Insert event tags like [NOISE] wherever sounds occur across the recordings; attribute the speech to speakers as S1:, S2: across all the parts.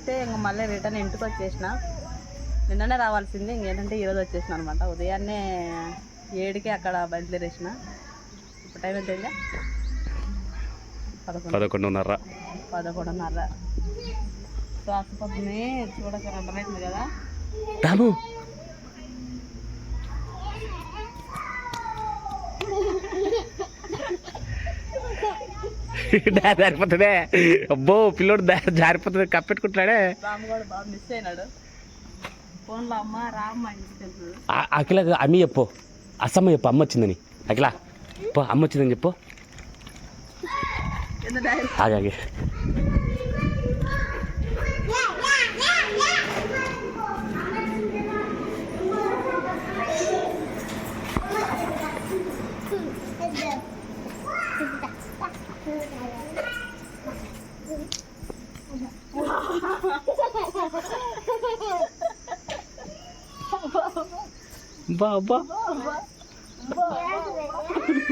S1: అయితే ఇంక మళ్ళీ రిటర్న్ ఇంటికి వచ్చేసిన. నిన్ననే రావాల్సింది ఇంకేంటంటే ఈరోజు వచ్చేసిన అనమాట ఉదయాన్నే ఏడుకి అక్కడ బయలుదేరేసిన. ఇప్పుడు టైం ఎంత అయిందా? పదకొండు.
S2: పదకొండున్నర.
S1: పదకొండున్నర. సో ఆసుపత్రిని చూడక రెండు కదా.
S2: రాము! [LAUGHS] జారిపోతుందే. అబ్బో పిల్లోడు దారి జారిపోతుంది కప్పెట్టుకుంటాడే అఖిల అమ్మి చెప్పు. అసమ్మ చెప్పు అమ్మ వచ్చిందని. అఖిల పో అమ్మ వచ్చిందని చెప్పు.
S1: ఎంత డాడీ
S2: ఆగి ఆగి బాబా.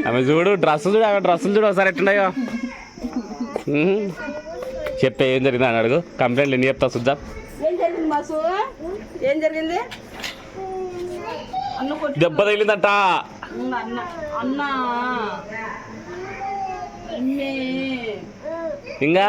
S2: ఆమె చూడు డ్రెస్సులు చూడు ఆమె డ్రెస్సులు చూడు ఒకసారి ఎట్టున్నాయో. చెప్పే ఏం జరిగింది అని అడుగు. కంప్లైంట్లు ఎన్ని చెప్తావు చూద్దాం
S1: ఏం జరిగింది మాసు? ఏం జరిగింది? అన్న కొట్టి
S2: దెబ్బ తగిలిందంట. ఇంకా?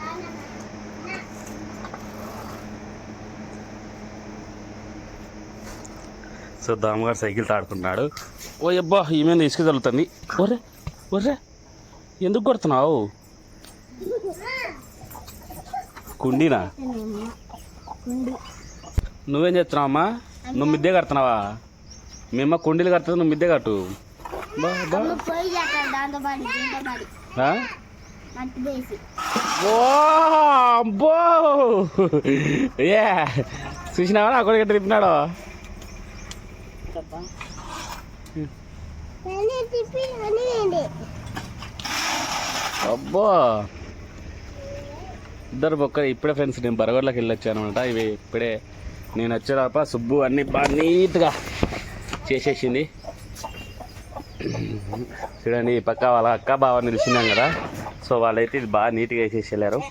S2: So దామగారు cycle తాడుకుంటున్నాడు. ఓ అబ్బా ఈమె ఇసుక తగులుతుంది ఒర్రే ఒర్రే ఎందుకు కొడుతున్నావు? కుండీనా? నువ్వేం చేస్తున్నావమ్మా నువ్వు మిద్దే కడుతున్నావా? మేమ్మ కుండీలు కడుతుంది నువ్వు మిద్దే కట్టు. ఓ ఏ చూసినావా నా కొడుకు తిప్పినాడో అబ్బో. ఇద్దరు బొక్కలు ఇప్పుడే ఫ్రెండ్స్ నేను బరగడ్లోకి వెళ్ళొచ్చాను అనమాట ఇవి ఇప్పుడే నేను వచ్చేదాప సుబ్బు అన్ని బాగా నీట్గా చేసేసింది. చూడండి ఈ పక్క వాళ్ళ అక్క బావ నిలిచినాం కదా. సో వాళ్ళైతే ఇది బాగా నీట్గా వేసేసి వెళ్ళారు.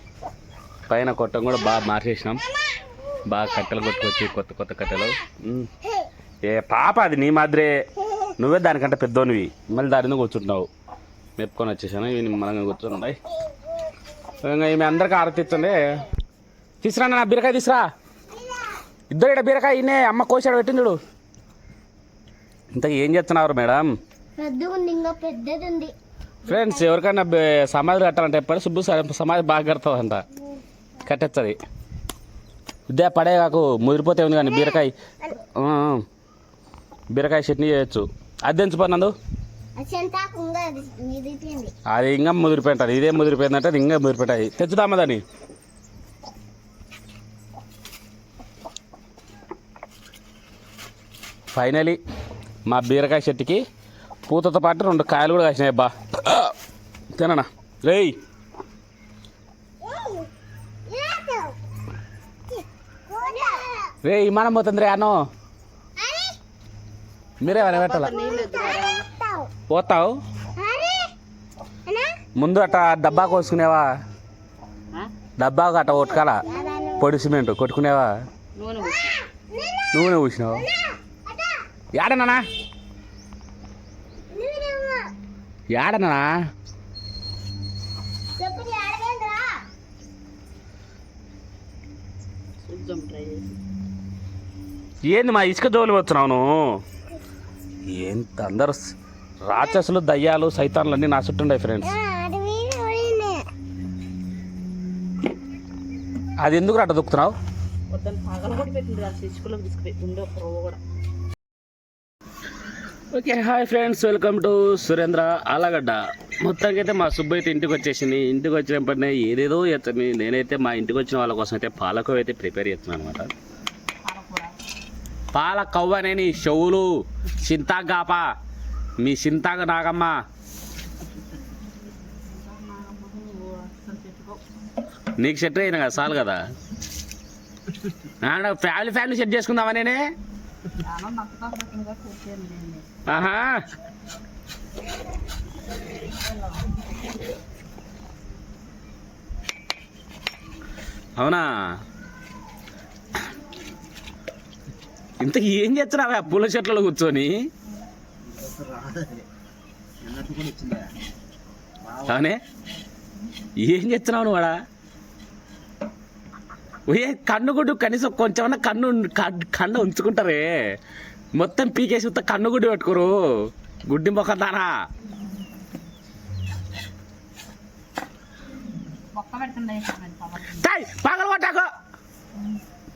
S2: పైన కొట్టం కూడా బాగా మార్చేసినాం. బాగా కట్టెలు కొట్టుకొచ్చి కొత్త కొత్త కట్టెలు. ఏ పాప అది నీ మాదిరే. నువ్వే దానికంటే పెద్దోనివి. మళ్ళీ దాని కూర్చుంటున్నావు మెప్పుకొని వచ్చేసాను. ఇవి నిమ్మలంగా కూర్చున్నాయి ఇంకా ఈమె అందరికి ఆరతిస్తుంది తీసురా నా బీరకాయ తీసురా. ఇద్దరు ఇక్కడ బీరకాయ ఇన్నే అమ్మ కోసాడు పెట్టింది చూడు. ఇంత ఏం చేస్తున్నారు మేడం? ఫ్రెండ్స్ ఎవరికైనా సమాధి కట్టాలంటే ఎప్పుడు సుబ్బు సమాధి బాగా కడతావంట కట్టేస్తుంది ఉద్దే పడే కాకు ముదిరిపోతే ఉంది కానీ బీరకాయ. బీరకాయ చట్నీ చేయొచ్చు అది
S3: మిదిలిపోయింది
S2: అది ఇంకా ముదిరిపోయింటుంది ఇదే ముదిరిపోయిందంటే అది ఇంకా ముదిరిపోయింటాయి తెచ్చుదామా దాన్ని ఫైనలీ మా బీరకాయ చెట్టుకి పూతతో పాటు రెండు కాయలు కూడా కాసినాయి అబ్బా తిననా రేయ్ రే విమానం పోతుంది రే అన్నో మీరే పెట్టాల? పోతావు? ముందు అట్ట డబ్బా కోసుకునేవా?
S1: ఆ?
S2: డబ్బాకు అట్ట కొట్టుకాల పొడి సిమెంట్ కొట్టుకునేవా?
S1: నూనె పోసి.
S2: నూనె పూసినావు
S1: ట్రై చేసి.
S2: ఏంది మా ఇసుక జోలి వచ్చినావు నువ్వు? ఎంత అందరు రాక్షసులు దయ్యాలు సైతాన్లు అన్నీ నా చుట్టుండే ఫ్రెండ్స్ అది ఎందుకు అట్ట దొక్కుతున్నావు? Okay hi friends welcome to Surendra Allagadda. మొత్తానికి అయితే మా సుబ్బు అయితే ఇంటికి వచ్చేసింది. ఇంటికి వచ్చినప్పటినే ఏదేదో చేస్తుంది. నేనైతే మా ఇంటికి వచ్చిన వాళ్ళ కోసం అయితే పాలకం అయితే ప్రిపేర్ చేస్తున్నాను అనమాట పాల కవ్వనే నీ చెవులు చింతాగాప. మీ చింతాగ నాగమ్మ. నీకు సెట్ అయినా కదా చాలు కదా. ఫ్యామిలీ ఫ్యామిలీ సెట్ చేసుకుందామా నేనే? ఆహా. అవునా? ఇంత ఏం చేస్తున్నావా పూల చెట్లలో కూర్చొని? అవునే? ఏం చేస్తున్నావు నువ్వు వాడా ఏ కన్ను గుడ్డు కనీసం కొంచెమన్నా కన్ను కన్- కన్ను ఉంచుకుంటారే. మొత్తం పీకేసి ఉత్త కన్ను గుడ్డు పెట్టుకోరు. గుడ్డి మొక్క దానా పగల కొట్టాకో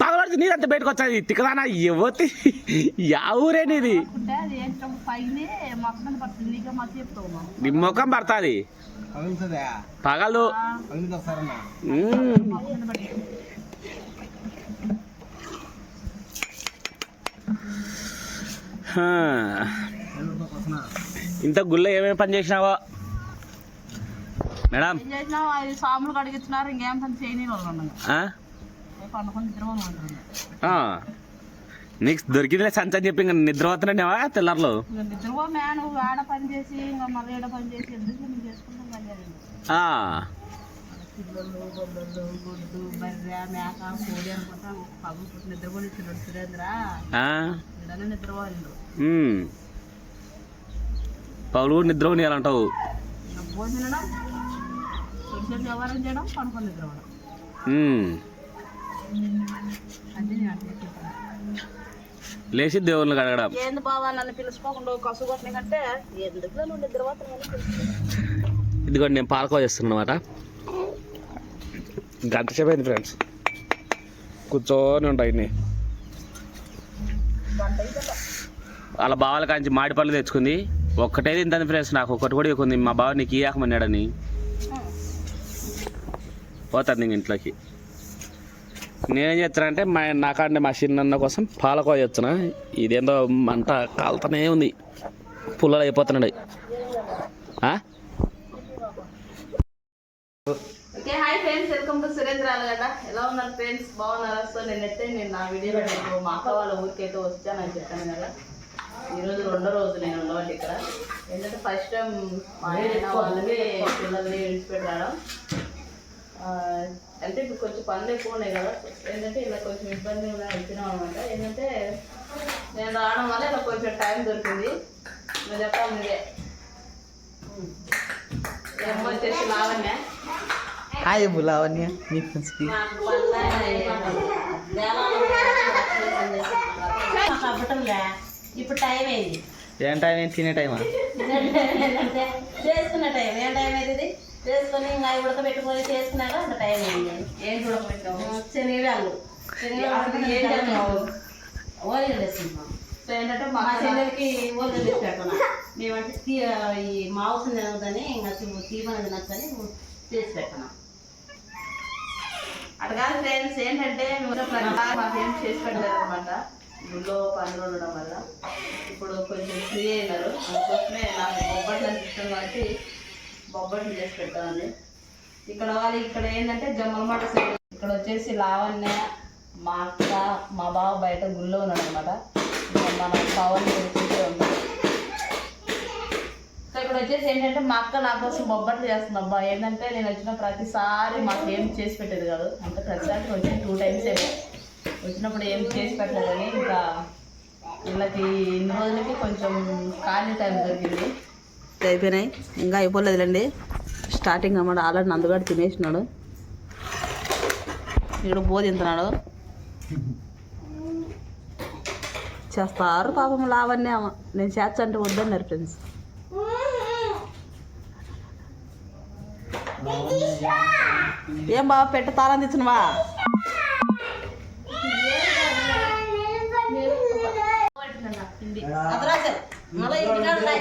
S2: పగల కొడితే నీదంతా బయటకు వచ్చాది? తిక్కదానా? ఎవతి యా ఊరే నీది?
S1: అంటే అది ఏంటో పైన మొక్క మీద పడుతుంది. నీకే మధ్య చెప్తావు మనం
S2: నీ ముఖం పడుతుంది. పగలు. ఇంత గుళ్ళ ఏమేమి పని చేసినావో? మేడం.
S1: ఏం చేసినావు? అది సాములు కడిగిస్తున్నారు ఇంకేం పని చేయని వాళ్ళు ఉండగా
S2: ఆ?
S1: పండుకొని నిద్రపోను ఉంటుంది
S2: ఆ. నీకు దొరికిందిలే సంచి అని చెప్పి ఇంకా నిద్రపోతున్నావా తెల్లారులు.
S1: కోడి.
S2: పౌలు నిద్ర ఉండేయాలంటావు
S1: ఇంకా భోజనం వ్యవహారం చేయడం పనుకొని నిద్రపోవడం.
S2: లేచి దేవుళ్ళు కడగడం.
S1: ఏంది బావా నన్ను పిలుచుకోకుండా కసు కొట్టిన కంటే ఎందుకు నువ్వు నిద్రపోతాను
S2: ఇదిగోండి నేను పాలకో చేస్తున్నాను అనమాట గంట అయింది ఫ్రెండ్స్. కూర్చొని ఉంటాయి. వాళ్ళ బావాల కాంచి మాడి పళ్ళు తెచ్చుకుంది. ఒక్కటే తింటుంది ఫ్రెండ్స్ నాకు ఒకటి కూడా ఇవ్వకుంది. మా బావ నీకు ఇయ్యాకమన్నాడని పోతుంది ఇంట్లోకి. నేనేం చేస్తానంటే మా నాకంటే మా చిన్న కోసం పాలకో చేస్తున్నా. ఇదేందో మంట కాలుతూనే ఉంది. పుల్లలు అయిపోతున్నాడు
S1: okay hi friends. Welcome to Surendra కదా ఎలా ఉన్నారు ఫ్రెండ్స్? బాగున్నారా? సో నేనైతే నేను నా వీడియో పెట్టాను మా అక్క వాళ్ళ ఊరికైతే వచ్చానని చెప్పాను కదా. ఈరోజు రెండో రోజు నేను ఉండవండి ఇక్కడ. ఏంటంటే ఫస్ట్ టైం మా ఆయన వాళ్ళని పిల్లల్ని విడిచిపెట్టాడు. అంటే ఇప్పుడు కొంచెం పనులు ఎక్కువ ఉన్నాయి కదా. ఏంటంటే ఇలా కొంచెం ఇబ్బంది వెళ్తున్నాం అనమాట ఏంటంటే నేను రావడం వల్ల ఇలా కొంచెం టైం దొరికింది. నేను చెప్పాను మీరే ఏమో వచ్చేసి లావణ్య?
S4: హాయ్ బులావన్య మీ ఫ్రెండ్స్కి
S1: ఇప్పుడు టైం అయింది.
S4: ఏం టైం తినే టైమా? [LAUGHS]
S1: చేసుకున్న టైం. ఏం టైం అవుతుంది చేసుకొని ఇంకా అవి ఉడకబెట్టుకొని చేసుకున్నాక అంత టైం అయింది ఏం ఉడకబెట్టాము శనగలు ఏం చేస్తున్నావు? ఓలిగలు వేసుకుంటాం సో ఏంటంటే మా చెల్లెలకి ఓలిగలు వేసి పెడుతున్నా మేమంటే తీ ఈ మాంసం తినదని ఇంకా తీపన తినచ్చని చేసి పెట్టినాం అటు కాదు ఫ్రెండ్స్ ఏంటంటే మాకేం చేసి పెట్టలేదు అనమాట గుళ్ళో పనులు ఉండడం వల్ల. ఇప్పుడు కొంచెం ఫ్రీ అయినారు. అందుకోసమే నాకు బొబ్బట్లు ఇష్టం కాబట్టి బొబ్బట్లు చేసి పెట్టామండి ఇక్కడ వాళ్ళు ఇక్కడ ఏంటంటే జమ్మలమాట సైడ్ ఇక్కడ వచ్చేసి లావణ్య మా అక్క మా బావ బయట గుళ్ళో ఉన్నాడు అనమాట మన పవన్ సో ఇక్కడ వచ్చేసి ఏంటంటే మా అక్క నా కోసం బొబ్బట్లు చేస్తుంది. అబ్బా ఏంటంటే నేను వచ్చిన ప్రతిసారి మాకు ఏం చేసి పెట్టేది కాదు. అంటే ప్రతిసారి వచ్చి టూ టైమ్స్ వచ్చినప్పుడు ఏం చేసి పెట్టలేదని ఇంకా వీళ్ళకి ఇన్ని రోజులకి కొంచెం ఖాళీ టైం దొరికింది. అయిపోయినాయి. ఇంకా అయిపోలేదులేండి. స్టార్టింగ్ అన్నమాట ఆల్రెడీ నందుగాడు తినేసినాడు. ఇక్కడ బో తింటున్నాడు. చేస్తారు పాపం ఆమె. నేను చేస్తా అంటే వద్దన్నారు ఫ్రెండ్స్ ఏం బాబా పెట్ట తాళం తెచ్చినవా? మళ్ళీ ఇంటికాడ ఉన్నాయి.